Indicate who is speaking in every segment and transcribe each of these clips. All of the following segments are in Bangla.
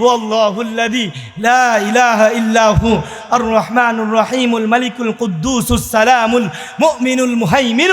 Speaker 1: هو الله الذي لا إله إلا هو. الرحمن الرحيم الملك القدوس السلام المؤمن المهيمن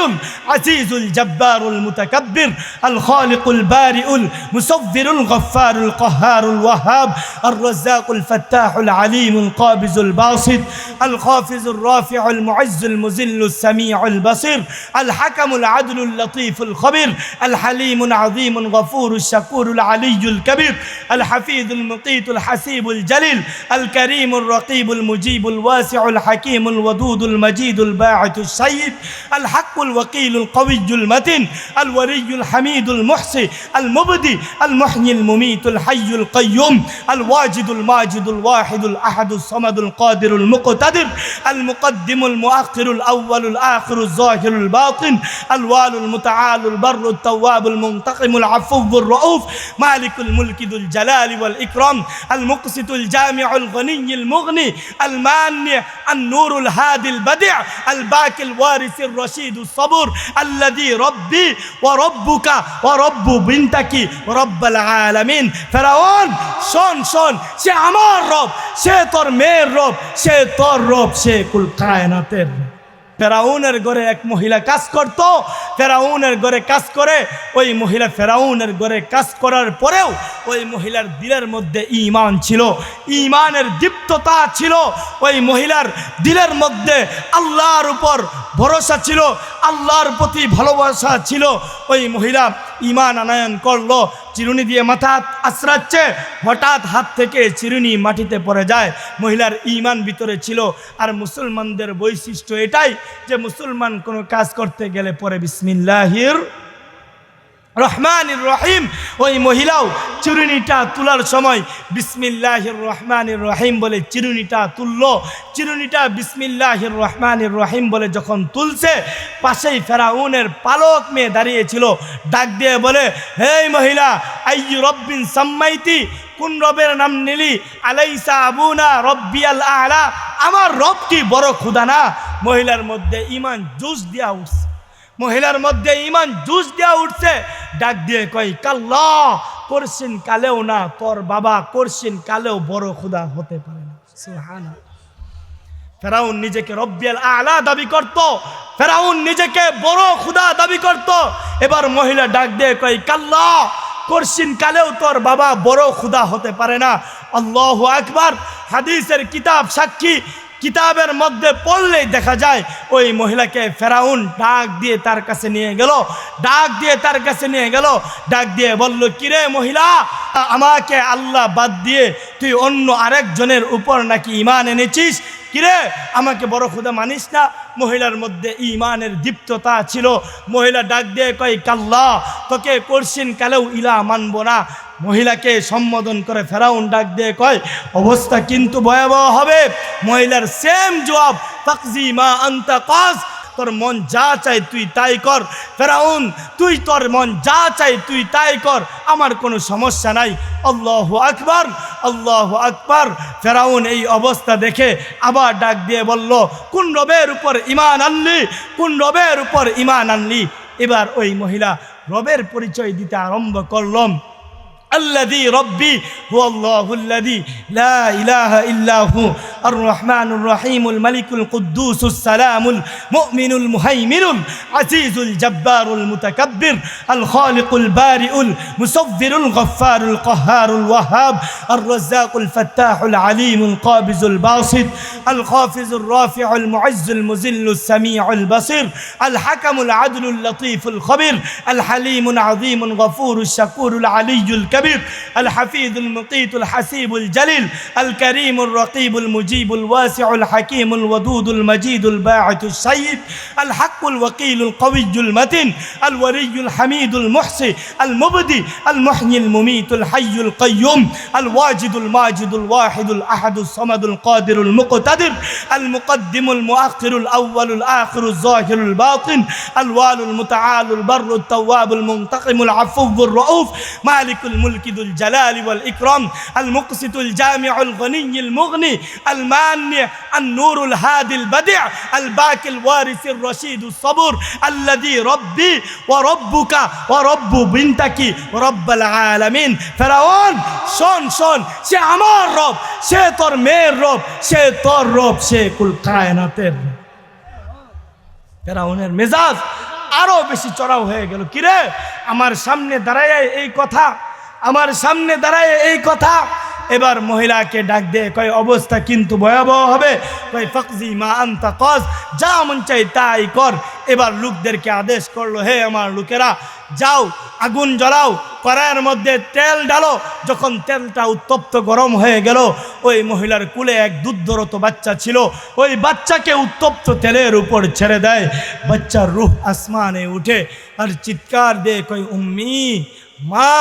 Speaker 1: العزيز الجبار المتكبر الخالق البارئ المصور الغفار القهار الوهاب الرزاق الفتاح العليم القابض الباسط الخافض الرافع المعز المذل السميع البصير الحكم العدل اللطيف الخبير الحليم العظيم غفور الشكور العلي الكبير الحفيظ المقيت الحسيب الجليل الكريم الرقيب المجيب الواسع الحكيم الودود المجيد الباعث السيد الحق الوكيل القوي المتين الوري الحميد المحصي المبدي المحيي المميت الحي القيوم الواجد الماجد الواحد الأحد الصمد القادر المقتدر المقدم المؤخر الأول الآخر الظاهر الباطن الوال المتعال البر التواب المنتقم العفو الرؤوف مالك الملك ذو الجلال والإكرام المقسط الجامع الغني المغني المانع النور الهادي البديع الباكي الوارث الرشيد الصبور الذي ربي وربك ورب بنتك ورب العالمين ফেরাউন শোন শোন সে আমার রব সে তোর মেয়ের রব সে তোর রব সে কুল কায়নাতের রব। ফেরাউনের ঘরে এক মহিলা কাজ করত। ফেরাউনের ঘরে কাজ করে, ওই মহিলা ফেরাউনের ঘরে কাজ করার পরেও ওই মহিলার দিলের মধ্যে ইমান ছিল। ইমানের দীপ্ততা ছিল। ওই মহিলার দিলের মধ্যে আল্লাহর উপর ভরসা ছিল, আল্লাহর প্রতি ভালোবাসা ছিল। ওই মহিলা ইমান আনায়ন করল চিরুনি দিয়ে মাথা আশ্রাচ্ছে হঠাৎ হাত থেকে চিরুনি মাটিতে পড়ে যায়। মহিলার ইমান ভিতরে ছিল। আর মুসলমানদের বৈশিষ্ট্য এটাই যে মুসলমান কোনো কাজ করতে গেলে পরে বিসমিল্লাহির রহমান রহিম। ওই মহিলাও চিরুনিটা তোলার সময় বিসমিল্লাহির রহমানির রহিম বলে চিরুনিটা তুললো। চিরুনিটা বিসমিল্লাহির রহমানির রহিম বলে যখন তুলছে, পাশেই ফেরাউনের পালক মেয়ে দাঁড়িয়েছিল। ডাক দিয়ে বলে, হেই মহিলা আই রব্বিন সাম্মাইতি? কোন রবের নাম নিলি? আলাইসা আবুনা রব্বিয়াল আলা? আমার রব কি বড় খুদা না? মহিলার মধ্যে ইমান জুস দিয়া উঠছে। মহিলার মধ্যে ইমান জুস দেওয়া উঠছে, ডাক দিয়ে কই কাল্লা করছেন কালেও না, তোর বাবা করছেন কালেও বড় খুদা হতে পারে না। ফেরাউন নিজেকে রব্বিয়াল আলা দাবি করত, ফেরাউন নিজেকে বড় খুদা দাবি করত। এবার মহিলা ডাক দিয়ে কই কাল্লা করছিন কালেও তোর বাবা বড় খুদা হতে পারে না। আল্লাহ আকবার, হাদিসের কিতাব সাক্ষী কিতাবের মধ্যে পড়লেই দেখা যায় ওই মহিলাকে ফেরাউন ডাক দিয়ে তার কাছে নিয়ে গেল, ডাক দিয়ে তার কাছে নিয়ে গেল, ডাক দিয়ে বলল, কিরে মহিলা, আমাকে আল্লাহ বাদ দিয়ে তুই অন্য আরেকজনের উপর নাকি ইমান এনেছিস? কিরে, আমাকে বড় খুদা মানিস না? মহিলার মধ্যে ইমানের দীপ্ততা ছিল। মহিলা ডাক দিয়ে কয়, কাল্লা, তোকে করছিন কালেও ইলা মানবো না। মহিলাকে সম্বোধন করে ফেরাউন ডাক দিয়ে কয়, অবস্থা কিন্তু ভয়াবহ হবে। মহিলার সেম জবাব, তাকজি মা আন্তা কাজ, তোর মন যা চাই তুই তাই কর। ফেরাউন, তুই তোর মন যা চাই তুই তাই কর। আমার কোনো সমস্যা নাই। আল্লাহ আকবার আল্লাহ আকবার। ফেরাউন এই অবস্থা দেখে আবার ডাক দিয়ে বলল, কোন রবের উপর ইমান আনলি? কোন রবের উপর ইমান আনলি? এবার ওই মহিলা রবের পরিচয় দিতে আরম্ভ করলাম। الذي ربي هو الله الذي لا إله إلا هو. الرحمن الرحيم الملك القدوس السلام المؤمن المهيمن العزيز الجبار المتكبر الخالق البارئ المصور الغفار القهار الوهاب الرزاق الفتاح العليم القابض الباسط الخافض الرافع المعز المذل السميع البصير الحكم العدل اللطيف الخبير الحليم العظيم غفور الشكور العلي الكبير الحفيظ المقيت الحسيب الجليل الكريم الرقيب المجيب الواسع الحكيم الودود المجيد الباعث السيد الحق الوكيل القوي المتين الوري الحميد المحصي المبدي المحيي المميت الحي القيوم الواجد الماجد الواحد الأحد الصمد القادر المقتدر المقدم المؤخر الأول الآخر الظاهر الباطن الوال المتعال البر التواب المنتقم العفو الرؤوف مالك الملك الملك ذو الجلال والإكرام المقسط الجامع الغني المغني المانع النور الهادي البدع الباقي الوارث الرشيد الصبر الذي ربي وربك ورب بنتك ورب العالمين ফেরাউন শোন শোন সে আমার রব সে তোর মেয়ের রব, সে তোর রব, সে কুল কায়নাতের। ফেরাউনের মেজাজ আরও বেশি চড়াও হয়ে গেল। কিরে? আমার সামনে দাঁড়ায় এই কথা, আমার সামনে দাঁড়ায় এই কথা। এবার মহিলাকে ডাক দিয়ে কয়, অবস্থা কিন্তু ভয়াবহ হবে। কয়, ফকজি মা আন্তা কস যা মন চাই তাই কর। এবার লোকদেরকে আদেশ করল, হে আমার লোকেরা, যাও, আগুন জ্বলাও, কড়াইয়ের মধ্যে তেল ডালো যখন তেলটা উত্তপ্ত গরম হয়ে গেল, ওই মহিলার কুলে এক দুধরত বাচ্চা ছিল। ওই বাচ্চাকে উত্তপ্ত তেলের উপর ছেড়ে দেয়। বাচ্চার রুহ আসমানে উঠে আর চিৎকার দিয়ে কই উম্মি, মা,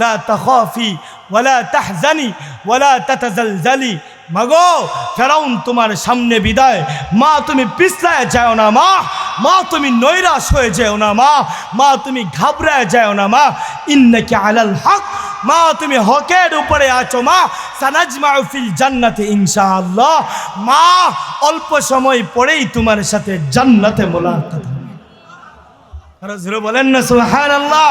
Speaker 1: লা তখাফি ওয়ালা তাহজানি ওয়ালা তাতাজালজালি মাগো, ফেরাউন তোমার সামনে বিদায়। মা, তুমি পিছলায় যাও না, মা। মা, তুমি নৈরাশ হয়ে যাও না মা। মা, তুমি ঘাবড়ায় যাও না মা। ইন্নাকি আলাল হক। মা, তুমি হকের উপরে আছো মা। সানাজমাউ ফিল জান্নাতে ইনশাআল্লাহ। মা, অল্প সময় পরেই তোমার সাথে জান্নাতে মোলাকাত বলেন না, সুবহানাল্লাহ।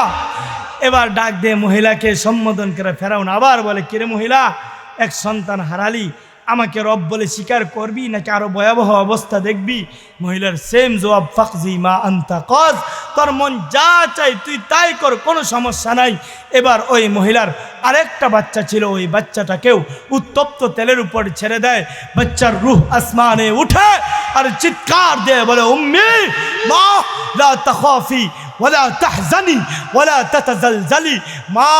Speaker 1: এবার ডাক দিয়ে মহিলাকে সম্বোধন করে ফেরাউন আবার বলে, কিরে মহিলা, এক সন্তান হারালি। আমাকে রব বলে স্বীকার করবি, নাকি আরও ভয়াবহ অবস্থা দেখবি? মহিলার সেম জবাব, ফাকজি মা আন্তা কজ। তোর মন যা চাই তুই তাই কর, কোনো সমস্যা নাই। এবার ওই মহিলার আরেকটা বাচ্চা ছিল, ওই বাচ্চাটাকেও উত্তপ্ত তেলের উপর ছেড়ে দেয়। বাচ্চার রুহ আসমানে উঠে আর চিৎকার দেয়, বলে, উম্মি, মা, লা তাখাফি ওয়ালা তাহজানি ওয়ালা তাতাজালজালি মা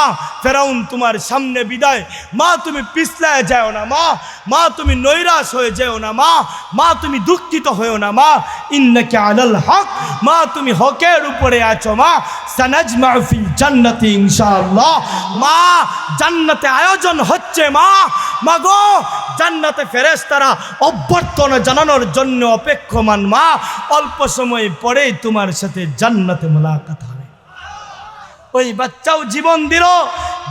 Speaker 1: ফেরাউন তোমার সামনে বিদায় মা তুমি পিছলায় যাও না মা মা তুমি নৈরাশ হয়ে যেও না মা মা তুমি দুঃখিত হয়েও না মা ইন্নাকি আলাল হক মা তুমি হকের উপরে আছো মা সানাজমা ফিল জান্নাতি ইনশাআল্লাহ মা জান্নাতে আয়োজন হচ্ছে মা মাগো জান্নাতে ফেরেশতারা অভ্যর্থনা জানানোর জন্য অপেক্ষমান মা অল্প সময় পরেই তোমার সাথে জান্নাতে মোলাকাত হবে। ওই বাচ্চাও জীবন দিল,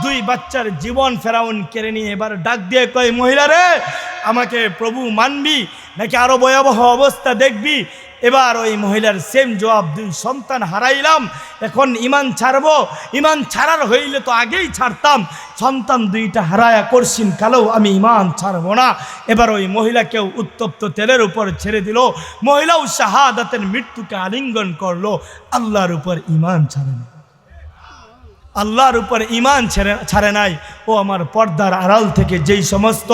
Speaker 1: দুই বাচ্চার জীবন ফেরাউন কেড়ে নিয়ে এবার ডাক দিয়ে কয়, মহিলারে, আমাকে প্রভু মানবি, নাকি আরও ভয়াবহ অবস্থা দেখবি? এবার ওই মহিলার সেম জবাব দুই সন্তান হারাইলাম, এখন ইমান ছাড়বো। ইমান ছাড়ার হইলে তো আগেই ছাড়তাম। সন্তান দুইটা হারায়া করছিন কালেও আমি ইমান ছাড়বো না। এবার ওই মহিলাকেও উত্তপ্ত তেলের উপর ছেড়ে দিল। মহিলাও শাহাদাতের মৃত্যুকে আলিঙ্গন করল। আল্লাহর উপর ইমান ছাড়ে না আল্লাহর উপর ইমান ছেড়ে, ছাড়ে নাই। ও আমার পর্দার আড়াল থেকে যেই সমস্ত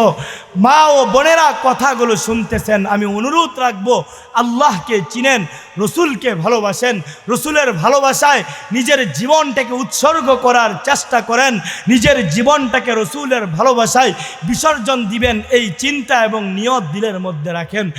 Speaker 1: মা ও বোনেরা কথাগুলো শুনতেছেন, আমি অনুরোধ রাখব, আল্লাহকে চিনেন, রসুলকে ভালোবাসেন, রসুলের ভালোবাসায় নিজের জীবনটাকে উৎসর্গ করার চেষ্টা করেন, নিজের জীবনটাকে রসুলের ভালোবাসায় বিসর্জন দিবেন, এই চিন্তা এবং নিয়ত দিলের মধ্যে রাখেন।